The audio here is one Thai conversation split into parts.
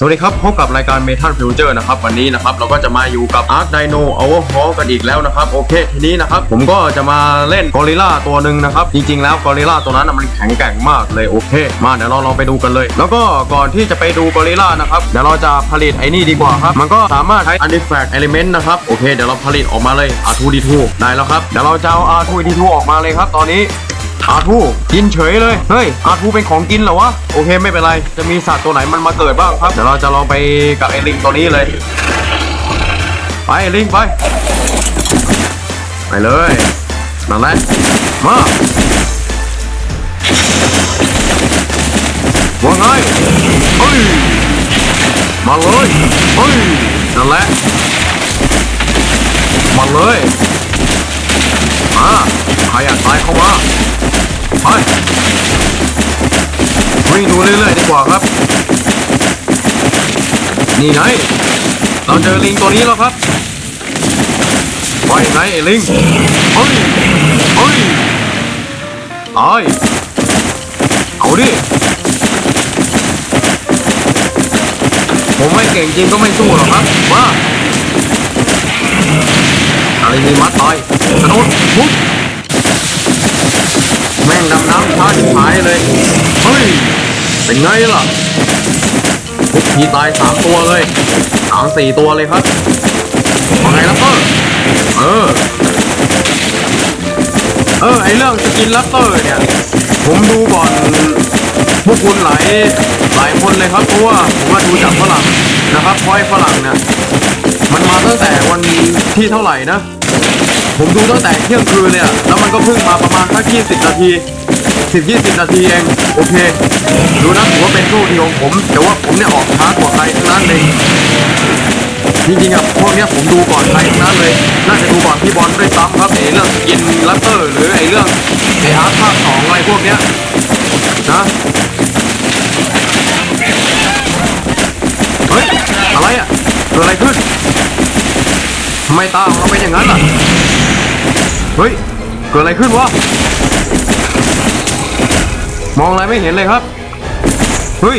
สวัสดีครับพบกับรายการ Metal Future นะครับวันนี้นะครับเราก็จะมาอยู่กับ Arc Dino Overhaul กันอีกแล้วนะครับโอเคทีนี้นะครับผมก็จะมาเล่นกอริล่าตัวหนึ่งนะครับจริงๆแล้วกอริล่าตัวนั้นมันแข็งแกร่งมากเลยโอเค มาเดี๋ยวเราลองไปดูกันเลย แล้วก็ก่อนที่จะไปดูกอริล่านะครับเดี๋ยวเราจะผลิตไอ้นี่ดีกว่าครับมันก็สามารถใช้ Artifact Element นะครับโอเคเดี๋ยวเราผลิตออกมาเลย R2D2 ได้แล้วครับเดี๋ยวเราจะเอา R2D2 ออกมาเลยครับตอนนี้ อาทูกินเฉยเลย เฮ้ย อาทูเป็นของกินเหรอวะ โอเคไม่เป็นไร จะมีสัตว์ตัวไหนมันมาเกิดบ้างครับ เดี๋ยวเราจะลองไปกับไอ้ลิงตัวนี้เลย ไปลิงไป ไปเลยนั่นแหละมาว่าไงเฮ้ย มาเลยเฮ้ย วิ่งดูเรื่อยๆดีกว่าครับ นี่ไงเราเจอลิงตัวนี้แล้วครับว่ายังไงไอ้ลิงเฮ้ยเฮ้ยตายเอาดิผมไม่เก่งจริงก็ไม่สู้หรอกครับมาอะไรมีมัดตายกระโดดปุ๊บแม่งดำน้ำช้าชิบหายเลย เฮ้ย เป็นไงล่ะทุกทีตายสามตัวเลยสามสี่ตัวเลยครับว่าไงล่ะเตอร์เออ เออ ไอเรื่องสกินลัตเตอร์เนี่ย ผมดูก่อนพวกคุณหลายหลายคนเลยครับเพราะว่าผมมาดูจากฝรั่งนะครับเพราะไอ้ฝรั่งเนี่ยมันมาตั้งแต่วันที่เท่าไหร่นะ ผมดูตั้งแต่เที่ยงคืนเลยแล้วมันก็เพิ่งมาประมาณสัก20นาที 10 20นาทีเอง โอเค ดูนะถือว่าเป็นโชคดีของผม แต่ว่าผมเนี่ยออกช้ากว่าใครทั้งนั้นเลยจริงๆอะพวกเนี้ยผมดูก่อนใครทั้งนั้นเลย น่าจะดูก่อนพี่บอลด้วยซ้ำครับไอ้เรื่องกินลัตเตอร์ หรือไอ้เรื่องไอ้อาร์ตภาคสองอะไรพวกเนี้ยนะเฮ้ยอะไรอะเกิดอะไรขึ้นทำไมตาของเราเป็นอย่างนั้นล่ะเฮ้ยเกิดอะไรขึ้นวะ มองอะไรไม่เห็นเลยครับ เฮ้ย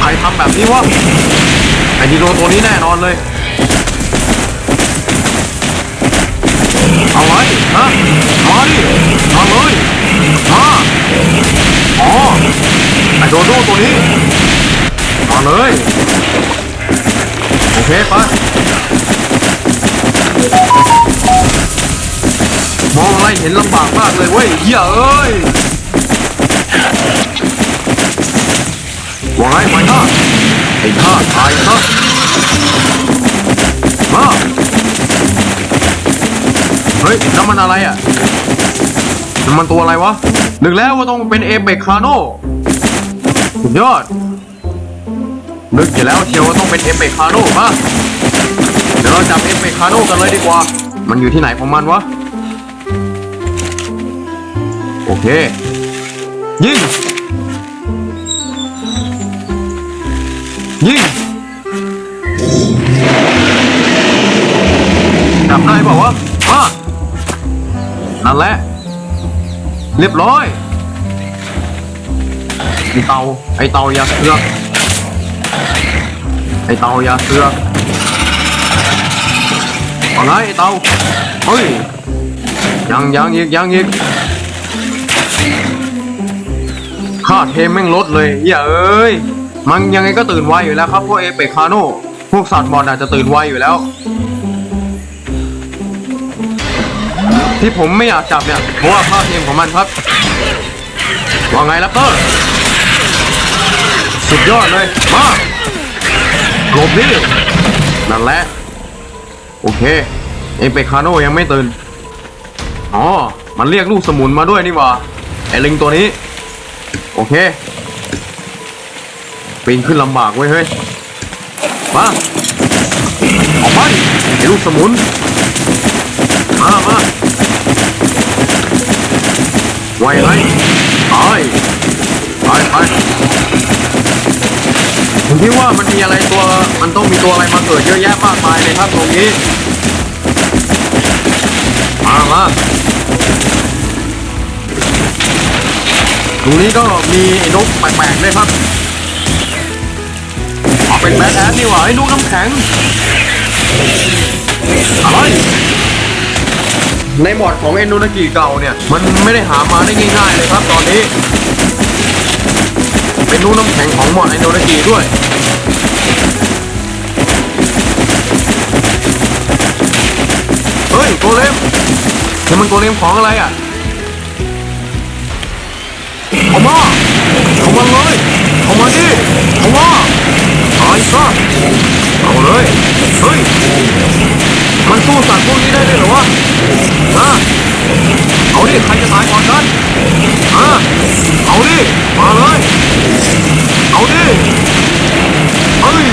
ใครทำแบบนี้วะ ไอ้ดีโดตัวนี้แน่นอนเลย เอาไว้ฮะมาดิมาเลยมาอ๋อ ไอ้โดโดตัวนี้มาเลย โอเคไป มองอะไรเห็นลำบากมากเลยเว้ยเหี้ยเอ้ยวาไงไปท่าไอ้ท่าตายซะมาเฮ้ยน้ำมันอะไรอะน้ำมันตัวอะไรวะนึกแล้วว่าต้องเป็นเอเบคคาโนสุดยอดนึกอยู่แล้วเชียวว่าต้องเป็นเอเฟคาโน่มาเดี๋ยวเราจับเอเฟคาโน่กันเลยดีกว่า มันอยู่ที่ไหนของมันวะ โอเค ยิง ยิงจับได้เปล่าวะมานั่นแหละ เรียบร้อยไอเตาไอเตายาเสือกไอเตายาเสือกเอาไงไอเตาเฮ้ยยังยังอีกยังอีก ค่าเทมแม่งลดเลยอย่าเอ้ย มันยังไงก็ตื่นไวอยู่แล้วครับพวกเอเปคาโนพวกสัตว์บอลอาจจะตื่นไวอยู่แล้ว ที่ผมไม่อยากจับเนี่ยเพราะว่าค่าเทมของมันครับ ว่าไงล่ะเตอร์สุดยอดเลย มาหลบดินั่นแหละ โอเค เอเปคาโนยังไม่ตื่น อ๋อ มันเรียกลูกสมุนมาด้วยนี่หว่าไอลิงตัวนี้ โอเคปีนขึ้นลำบากเว้ยเฮ้ย มาออกไปไอ้ลูกสมุน มามาไวไหมไปไปไปผมคิดว่ามันมีอะไรตัว มันต้องมีตัวอะไรมาเกิดเยอะแยะมากมายเลยครับตรงนี้ มามา ตรงนี้ก็มีนกแปลกๆด้วยครับอ๋อเป็นแบทแอดนี่หว่าไอ้นกน้ำแข็งอะไรในหมอดของเอนโดนากิเก่าเนี่ย มันไม่ได้หามาได้ง่ายๆเลยครับตอนนี้ เป็นนูกน้ำแข็งของหมอดเอนโดนากิด้วยเฮ้ยโกเลมนี่มันโกเลมของอะไรอะ เอามาเอามาเลยเอามาดิเอามาเอาไอ้ซะเอาเลยเฮ้ยมันสู้สัตว์พวกนี้ได้ด้วยเหรอวะฮะเอาดิใครจะตายก่อนกันฮะเอาดิมาเลยเอาดิเฮ้ย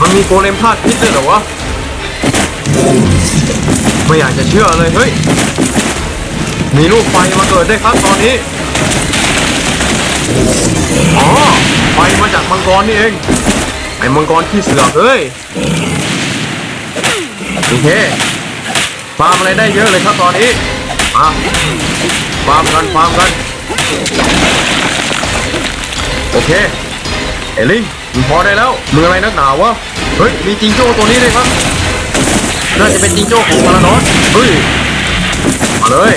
มันมีโกเลมธาตุพิษด้วยเหรอวะไม่อยากจะเชื่อเลยเฮ้ย มีลูกไฟมาเกิดได้วยครับตอนนี้ อ๋อ ไฟมาจากมังกรนี่เอง ไอ้มังกรที่เสือกเฮ้ย โอเคฟาร์มอะไรได้เยอะเลยครับตอนนี้ มาฟาร์มกันฟาร์มกัน โอเค เอลิงมึงพอได้แล้วมึงอะไรนักหนาวะ เฮ้ย มีจิงโจ้ตัวนี้เลยครับ น่าจะเป็นจิงโจ้ของพาราดอนเฮ้ย มาเลย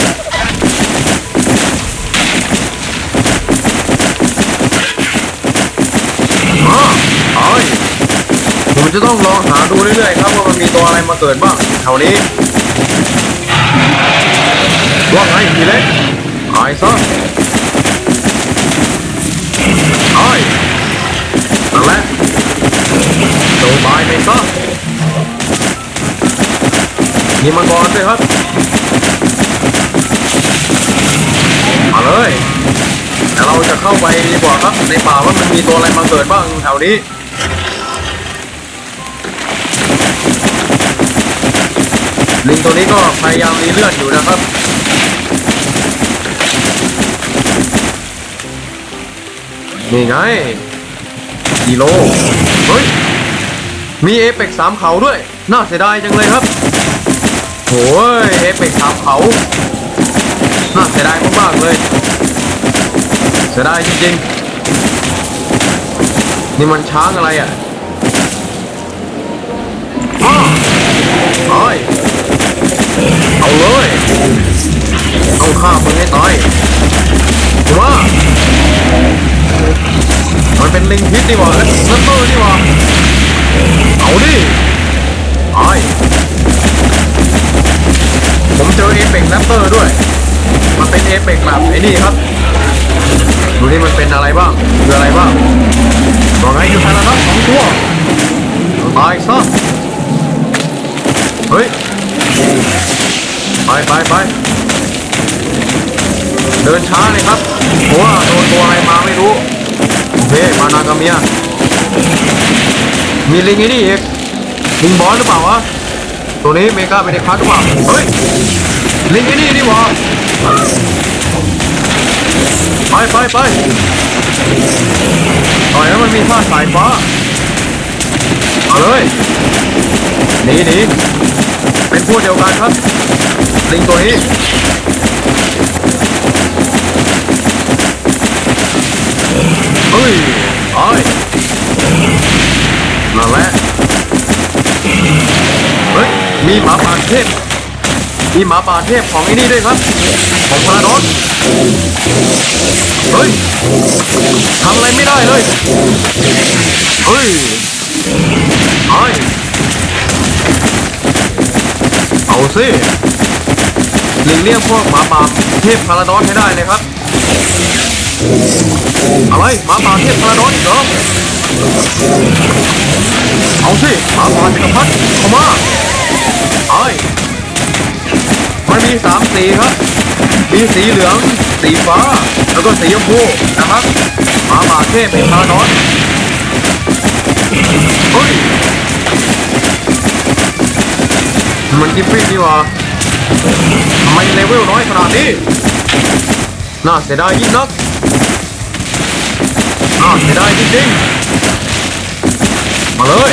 อ๋อเอ้ย ผมจะต้องลองหาดูเรื่อยๆครับว่ามันมีตัวอะไรมาเกิดบ้างแถวนี้ว่าไงพี่เล็กหายซะไอ้ยนั่นแหละโดนตายไปซะยิงมังกรด้วยครับมาเลยแต่เราจะเข้าไปดีกว่าครับในป่าว่ามันมีตัวอะไรมาเกิดบ้างแถวนี้ ลิงตัวนี้ก็พยายามรีเลือดอยู่นะครับนี่ไงกิโลเฮ้ยมีเอเปกสามเขาด้วย น่าเสียดายจังเลยครับโอ้ยเอเปกสามเขาน่าเสียดายมากๆเลย เสียดายจริงๆ นี่มันช้างอะไรอะอ้อย เอาเลยต้องฆ่ามึงให้ตายว่า มันเป็นลิงพิษนี่หว่าเอ้ยนั่นเตอร์นี่หว่าเอาดิไอผมเจอเอเปกแรปเตอร์ด้วย มันเป็นเอเปกแบบไอ้นี่ครับ ดูนี่มันเป็นอะไรบ้างคืออะไรบ้างว่าไงคือพาราดอกสองตัวตายซะเฮ้ย ไปไปไปเดินช้าเลยครับเพราะว่าโดนตัวอะไรมาไม่รู้โอเคมานากามียมีลิงไอ้นี่อีกลิงบอสหรือเปล่าวะตัวนี้เมกาเป็นเด็กพัดหรือเปล่าเฮ้ยลิงไอ้นี่นี่หวะไปไปไปต่อยแล้วมันมีผ้าสายฟ้าเอาเลยหนีหนี เป็นพวกเดียวกันครับ ลิงตัวนี้เฮ้ยไอ้นั่นแหละเฮ้ย มีหมาป่าเทพ มีหมาป่าเทพของไอ้นี่ด้วยครับ ของพาราดอนเฮ้ยทำอะไรไม่ได้เลย เฮ้ยไอ้ย เอาสิหลีกเลี่ยงพวกหมาป่าเทพพาราดอนให้ได้เลยครับ อะไรหมาป่าเทพพาราดอนอีกเหรอเอาสิหมาป่าจักรพรรดิเข้ามาไอ้มันมีสามสีครับ มีสีเหลือง สีฟ้า แล้วก็สีชมพูนะครับหมาป่าเทพเป็นพาราดอนเฮ้ย มันกิฟฟี่นี่ว่าทำไมเลเวลน้อยขนาดนี้ น่าเสียดายยิ่งนัก น่าเสียดายจริงๆมาเลย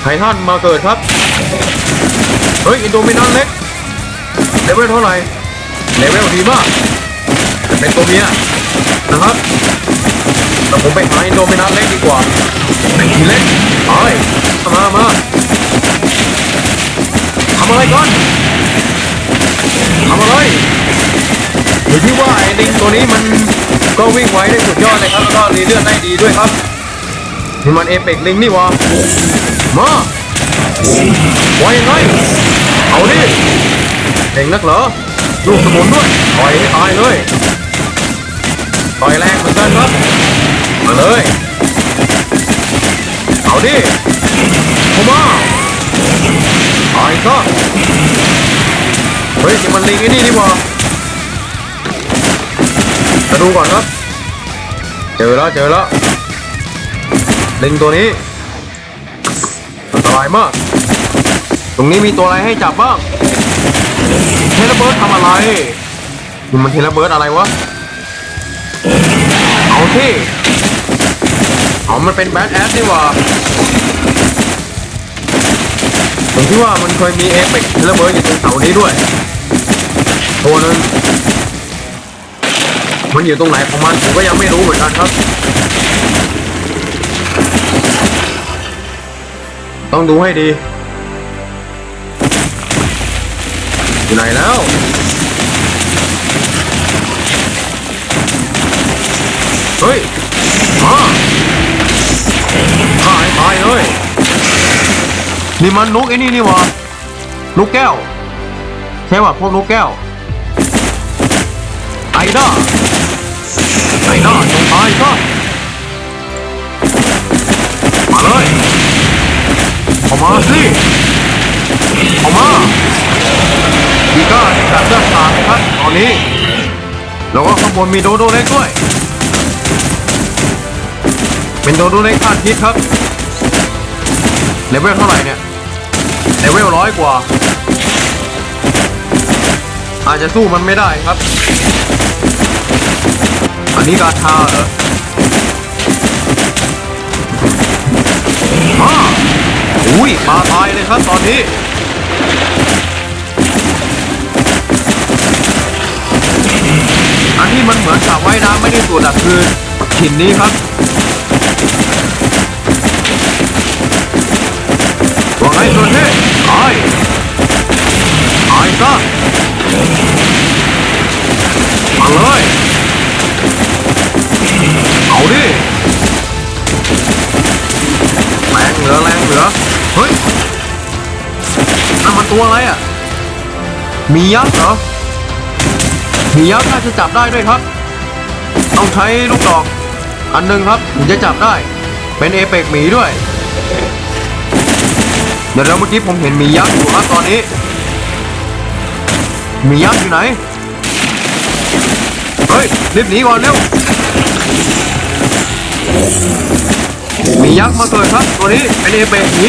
ไททันมาเกิดครับ เฮ้ยอินโดมินันเล็ก เลเวลเท่าไหร่ เลเวลดีมากเป็นตัวเมียนะครับแต่ผมไปหาอินโดมินัสเล็กดีกว่าไอ้ทีเล็กไปมามา ทำอะไรก่อนทำอะไรอยู่ที่ว่าไอ้ลิงตัวนี้มันก็วิ่งไวได้สุดยอดเลยครับแล้วก็รีเลือดได้ดีด้วยครับนี่มันเอเปกลิงนี่หวะมาไวยังไงเอาดิเก่งนักเหรอลูกสมุนด้วยต่อยให้ตายเลยต่อยแรงเหมือนกันครับมาเลยเอาดิเข้ามา ตายซะเฮ้ยมันลิงไอ้นี่นี่หว่าจะดูก่อนครับ เจอแล้วเจอแล้วลิงตัวนี้อันตรายมาก ตรงนี้มีตัวอะไรให้จับบ้าง เทเลเบิร์ดทำอะไรมันเทเลเบิร์ดอะไรวะ เอาที่เอามันเป็นแบทแอสนี่หว่า ผมคิดว่ามันเคยมีเอเปกเทเลเบิร์ดอยู่ตรงเสานี้ด้วยตัวนึงมันอยู่ตรงไหนของมันผมก็ยังไม่รู้เหมือนกันครับ ต้องดูให้ดี อยู่ไหนแล้วเฮ้ยมาตายตายเลย นี่มันนกไอ้นี่นี่หวะนกแก้ว ใช่ป่ะพวกนกแก้ว ไอ้ด้าไอ้ด้าจงตายซะมาเลยออกมาสิออกมาดีก็จับเลือกตามครับตอนนี้แล้วก็ข้างบนมีโดโดเล็กด้วย เป็นโดโดเล็กคาดคิดครับเลเวลเท่าไหร่เนี่ย เลเวลร้อยกว่า อาจจะสู้มันไม่ได้ครับ อันนี้กาชาเหรออาอุ้ยปลาตายเลยครับตอนนี้อันที่มันเหมือนสระว่ายน้ำไม่ได้สูดอะคือหินนี้ครับายตายซะมาเลย เอาดิแรงเหลือแรงเหลือ เฮ้ยนั่นมันตัวอะไรอะ มียักษ์เหรอ มียักษ์น่าจะจับได้ด้วยครับ ต้องใช้ลูกดอก อันหนึ่งครับถึงจะจับได้ เป็นเอเปกหมีด้วย ดี๋ยวเดี๋ยวเมื่อกี้ผมเห็นมียักษ์อยู่ครับตอนนี้ มียักษ์อยู่ไหน เฮ้ยรีบหนีก่อนเร็ว มียักษ์มาเกิดครับตัวนี้เป็นเอเปกหมี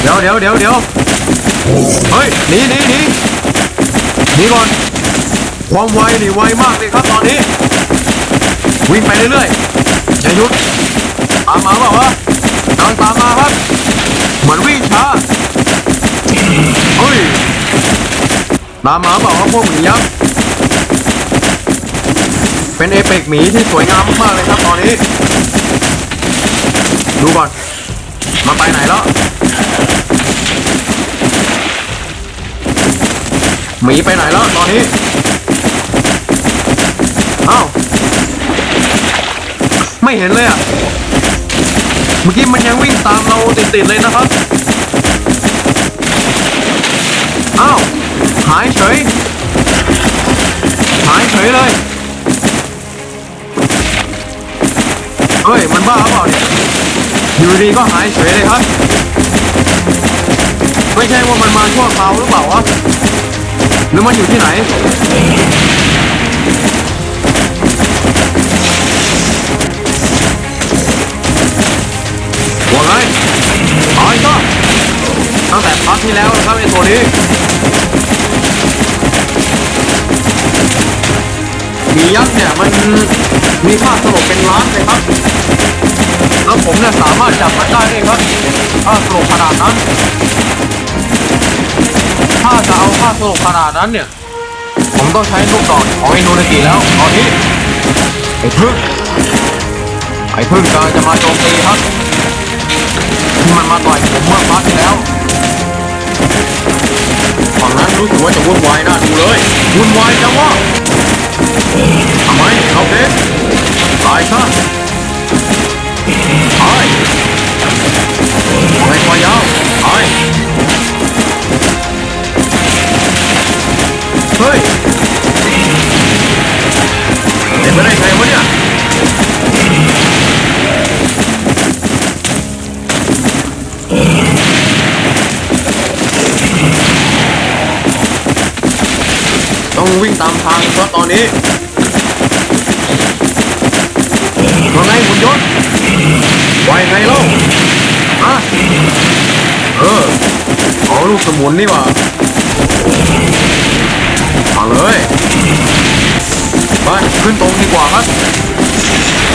เดี๋ยวเดี๋ยวเดี๋ยวเดี๋ยวเฮ้ยหนีหนีหนีหนีก่อน ความไวนี่ไวมากเลยครับตอนนี้ วิ่งไปเรื่อยๆอย่าหยุดตามมาเปล่าวะกำลังตามมาครับ มือนวิ่งช้าเฮ้ยตามมาเปล่าพวกหมียักษ์เป็นเอเปกหมีที่สวยงามมากเลยครับตอนนี้ ดูก่อน มันไปไหนแล้วหมีไปไหนแล้วตอนนี้ เอ้า ไม่เห็นเลยอะ เมื่อกี้มันยังวิ่งตามเราติดๆเลยนะครับ อ้าว หายเฉย หายเฉยเลย เฮ้ย มันบ้าเปล่าเนี่ย อยู่ดีก็หายเฉยเลยครับ ไม่ใช่ว่ามันมาชั่วคราวหรือเปล่าวะ หรือมันอยู่ที่ไหน ว่าไงตายก็ตั้งแต่พักที่แล้วนะครับไอ้ตัวนี้มียักษ์เนี่ยมันมีค่าสลบเป็นล้านเลยครับ แล้วผมเนี่ยสามารถจับมันได้เลยครับค่าสลบขนาดนั้น ถ้าจะเอาค่าสลบขนาดนั้นเนี่ย ผมต้องใช้ลูกดอกของไอ้นูนากิแล้วตอนนี้ไอ้พึ่งไอ้พึ่งกำลังจะมาโจมตีครับ ที่มันมาต่อยผมเมื่อพาร์ทที่แล้วฝั่งนั้นรู้สึกว่าจะวุ่นวายน่าดูเลยวุ่นวายจังวะทำไมเอาเพชรตายซะตายไม่ควายาวตายเฮ้ยเป็นไปได้ไงวะเนี่ย ต้องวิ่งตามทางเพราะตอนนี้ว่าไงหุ่นยนต์ว่าไงเล่าอะเออเอาลูกสมุนนี่ว่ามาเลยไปขึ้นตรงดีกว่าครับ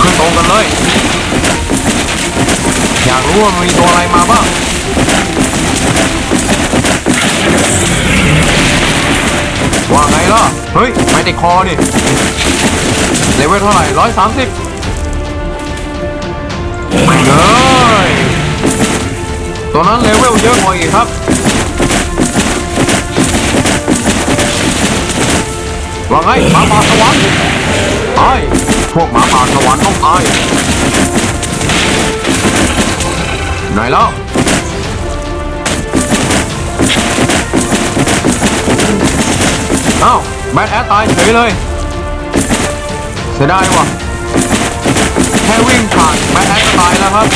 ขึ้นตรงกันเลย อยากรู้ว่ามีตัวอะไรมาบ้าง ว่าไงล่ะ เฮ้ย ไม่ติดคอนี่เลเวลเท่าไหร่ร้อยสามสิบไม่เลยตัวนั้นเลเวลเยอะกว่าอีกครับว่าไงหมาป่าสวรรค์ตายพวกหมาป่าสวรรค์ต้องตายไหนแล้ว อ้าแบทแอดตายเฉยเลย เสียดายว่ะ แค่วิ่งผ่านแบทแอดก็ตายแล้วครับ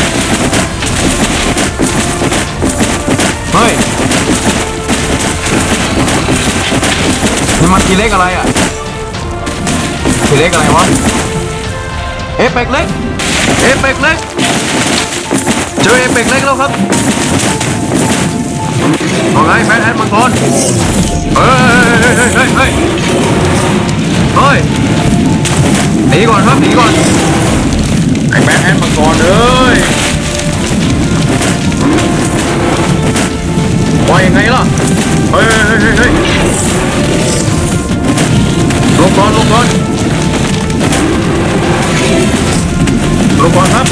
เฮ้ยนี่มันทีเล็กอะไรอะทีเล็กอะไรวะ เอเปกเล็ก เอเปกเล็ก เจอเอเปกเล็กแล้วครับเอาไงแบทแอดมังกรเฮ้ย นีก่อนครับหนีก่อนไอ้แบทแอนมาก่อนเลยว่ายังไงล่ะเฮ้ยเฮ้ยเฮ้ยเฮ้ยลงก่อนลงก่อนลงก่อนครับ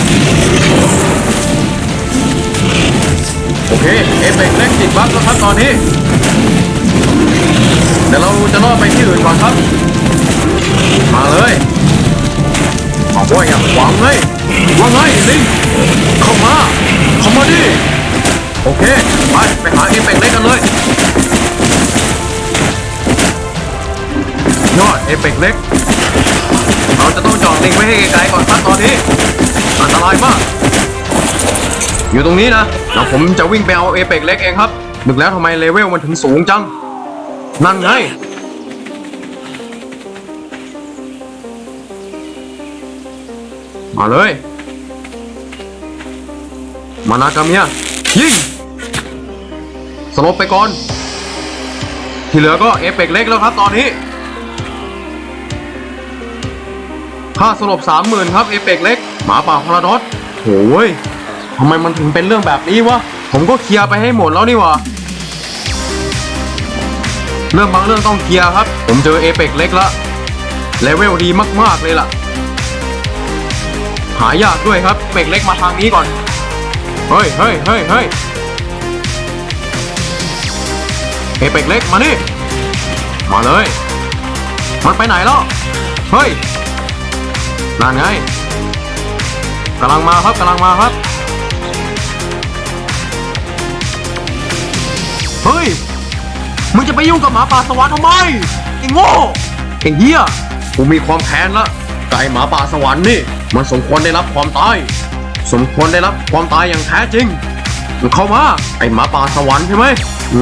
โอเคเอฟเฟกต์เล็กติดบัฟแล้วครับตอนนี้เดี๋ยวเราจะล่อไปที่อื่นก่อนครับ มาเลย ว่าอย่าหวังเลยว่าไงลิงเข้ามาเข้ามาดิโอเคไปไปหาเอฟเฟกเล็กกันเลยยอดเอฟเฟกเล็ก เราจะต้องจอดลิงไว้ให้ไกลๆก่อนครับตอนนี้อันตรายมาก อยู่ตรงนี้นะแล้วผมจะวิ่งไปเอาเอฟเฟกเล็กเองครับนึกแล้วทำไมเลเวลมันถึงสูงจัง นั่นไง มาเลย มานากาเมียยิงสลบไปก่อน ที่เหลือก็เอฟเฟกเล็กแล้วครับตอนนี้ค่าสลบสามหมื่นครับเอฟเฟกเล็กหมาป่าพาราดอสโอ้ยทำไมมันถึงเป็นเรื่องแบบนี้วะ ผมก็เคลียร์ไปให้หมดแล้วนี่วะเรื่องบางเรื่องต้องเคลียร์ครับ ผมเจอเอเปกเล็กละเลเวลดีมากๆเลยล่ะ หายากด้วยครับเปกเล็กมาทางนี้ก่อน เฮ้ยเฮ้ยเฮ้ยเฮ้ยเอเปกเล็กมานี่ มาเลย มันไปไหนแล้วเฮ้ยนั่นไงกำลังมาครับกำลังมาครับ เฮ้ย มึงจะไปยุ่งกับหมาป่าสวรรค์ทำไมไอ้โง่ไอ้เหี้ยกูมีความแค้นละไก่หมาป่าสวรรค์นี่ มันสมควรได้รับความตาย สมควรได้รับความตายอย่างแท้จริง เข้ามา ไอ้หมาป่าสวรรค์ใช่ไหม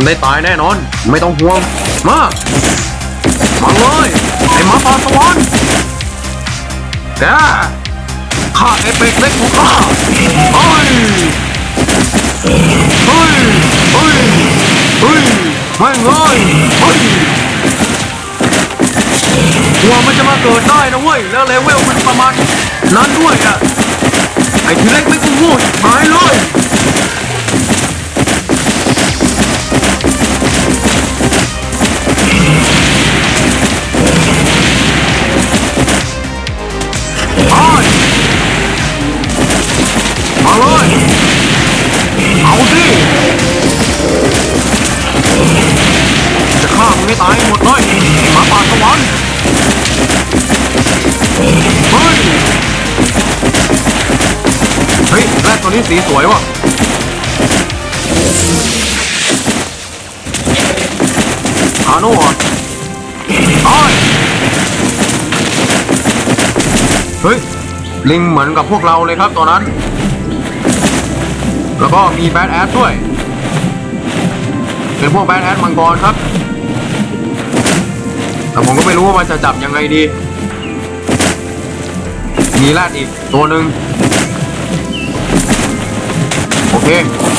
ได้ตายแน่นอน ไม่ต้องห่วง มามาเลยไอ้หมาป่าสวรรค์แกข้าเอเปกเล็กของข้าเฮ้ยเฮ้ยเฮ้ยเฮ้ยไม่เลยเฮ้ยกลัวมันจะมาเกิดได้นะเว้ยแล้วเลเวลมันประมาณ นั่นด้วยอะ ไอ้ทีเล็กไม่กูโง่หายเลย ไม่ตายหมดเลยมาป่าสวรรค์ ตัวนี้สีสวยว่ะฮาโน่ออ้ยเฮ้ย ลิงเหมือนกับพวกเราเลยครับตอนนั้น แล้วก็มีแบดแอดด้วย เป็นพวกแบดแอดมังกรครับ แต่ผมก็ไม่รู้ว่ามันจะจับยังไงดี มีแรดอีกตัวหนึ่ง โ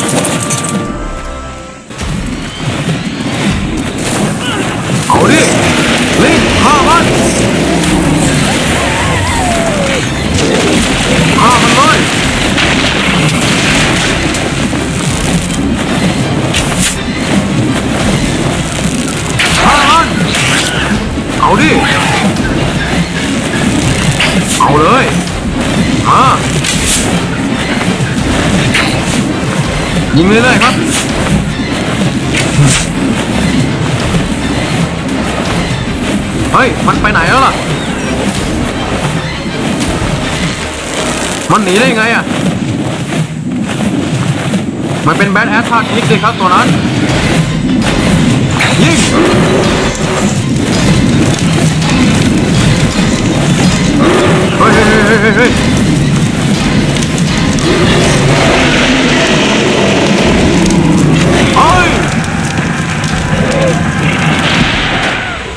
ยิงเรื่อยๆครับเฮ้ยมันไปไหนแล้วล่ะ มันหนีได้ไงอะ มันเป็นแบทแอดท่าคิกเลยครับตัวนั้น ยิงเฮ้ยเฮ้ยเฮ้ยเฮ้ย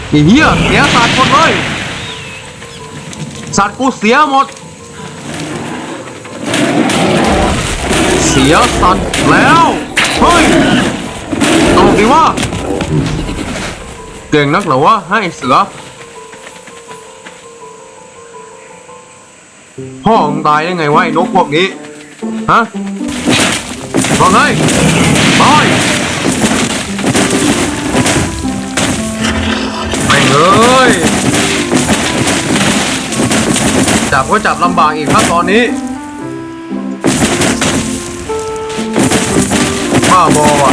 ไอ้เหี้ยเสียสัตว์หมดเลยสัตว์กูเสียหมด เสียสัตว์แล้ว เฮ้ยเอาดิว่าเก่งนักเหรอวะให้เสือ พ่อมึงตายได้ไงวะไอ้นกพวกนี้ ฮะว่าไงตายไม่งเลย จับก็จับลำบากอีกครับตอนนี้บ้าบอว่ะ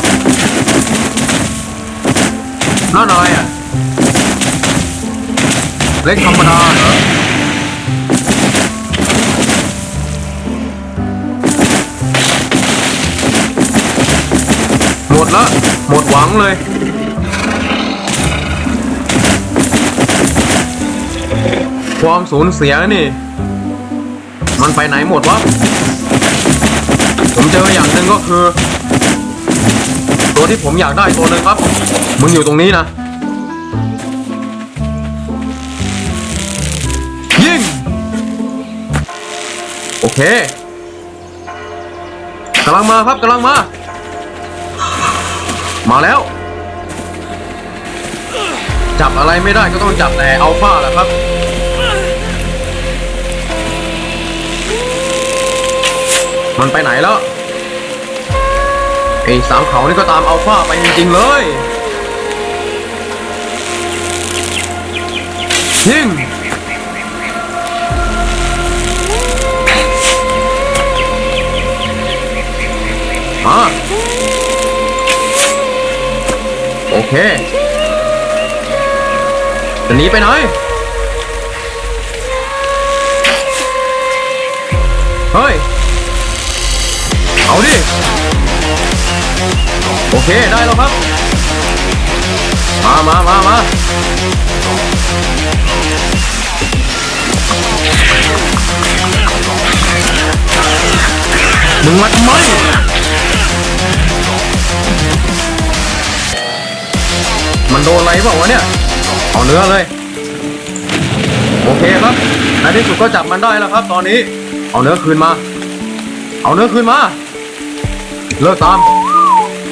นั่นอะไรอะ เล็กธรรมดาเหรอหมดละ หมดหวังเลย ความสูญเสียนี่ มันไปไหนหมดวะ ผมเจออย่างหนึ่งก็คือ ตัวที่ผมอยากได้ตัวหนึ่งครับ มึงอยู่ตรงนี้นะ ยิง โอเคกำลังมาครับกำลังมา มาแล้ว จับอะไรไม่ได้ก็ต้องจับแต่อัลฟาแหละครับ มันไปไหนแล้วไอ้สามเขานี่ก็ตามอัลฟาไปจริงๆเลยยิงมาโอเคจะหนีไปไหน เอาดิ โอเค ได้แล้วครับ มามามามามึงมาทำไมมันโดนอะไรเปล่าวะเนี่ย เอาเนื้อเลย โอเคครับในที่สุดก็จับมันได้แล้วครับ ตอนนี้ เอาเนื้อคืนมา เอาเนื้อคืนมา เลิกตาม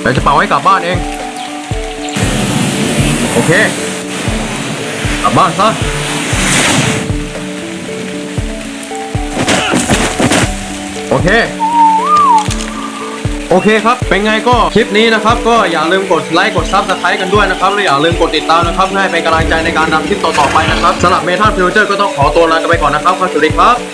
เดี๋ยวจะเป่าให้กลับบ้านเอง โอเค กลับบ้านซะโอเค โอเคครับ เป็นไงก็คลิปนี้นะครับ ก็อย่าลืมกดไลค์กดซับสไครต์กันด้วยนะครับ และอย่าลืมกดติดตามนะครับเพื่อให้เป็นกำลังใจในการทำคลิปต่อๆไปนะครับสำหรับเมทัลฟิวเจอร์ก็ต้องขอตัวลากันไปก่อนนะครับครับสวัสดีครับ